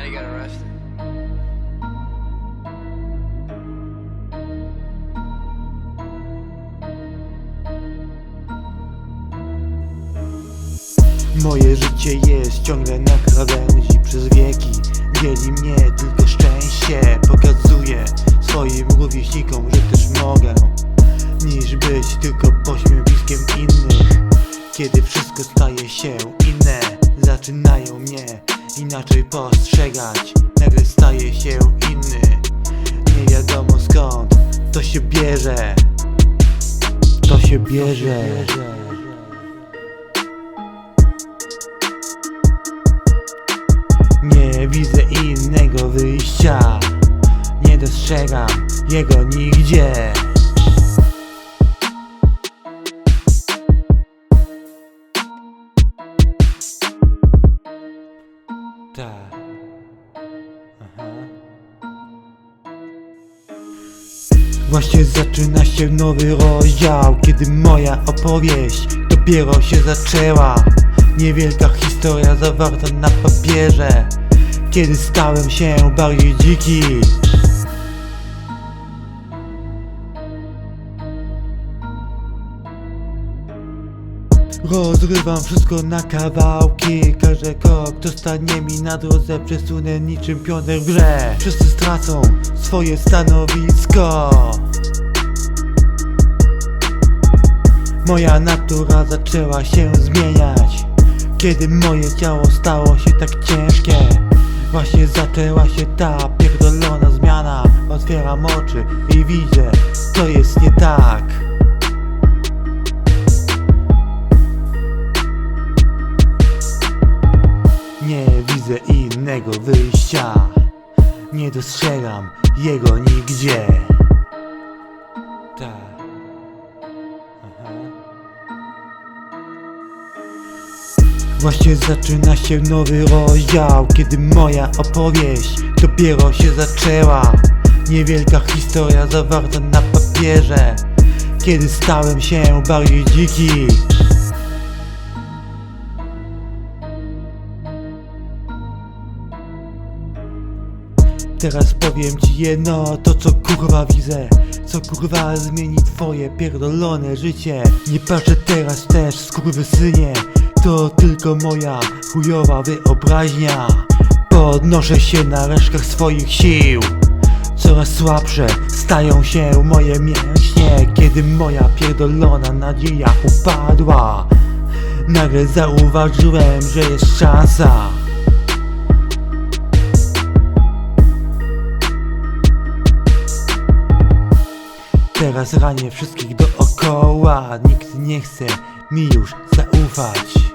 Maddie got arrested. Moje życie jest ciągle na krawędzi przez wieki Dzieli mnie tylko szczęście Pokazuję swoim rówieśnikom, że też mogę Niż być tylko pośmiewiskiem innych Kiedy wszystko staje się inne Zaczynają mnie inaczej postrzegać. Nagle staje się inny. Nie wiadomo skąd to się bierze. To się bierze. Nie widzę innego wyjścia. Nie dostrzegam jego nigdzie Tak. Aha. Właśnie zaczyna się nowy rozdział Kiedy moja opowieść dopiero się zaczęła. Niewielka historia zawarta na papierze Kiedy stałem się bardziej dziki Rozrywam wszystko na kawałki. Każdy krok, kto stanie mi na drodze. Przesunę niczym pionek w grze. Wszyscy stracą swoje stanowisko. Moja natura zaczęła się zmieniać. Kiedy moje ciało stało się tak ciężkie Właśnie zaczęła się ta pierdolona zmiana. Otwieram oczy i widzę, co jest nie tak innego wyjścia. Nie dostrzegam jego nigdzie. Tak. Właśnie zaczyna się nowy rozdział Kiedy moja opowieść dopiero się zaczęła. Niewielka historia zawarta na papierze. Kiedy stałem się bardziej dziki Teraz powiem ci jedno, to co kurwa widzę. Co kurwa zmieni twoje pierdolone życie. Nie patrzę teraz też skurwysynie. To tylko moja chujowa wyobraźnia. Podnoszę się na resztkach swoich sił. Coraz słabsze stają się moje mięśnie Kiedy moja pierdolona nadzieja upadła. Nagle zauważyłem, że jest szansa Teraz ranię wszystkich dookoła. Nikt nie chce mi już zaufać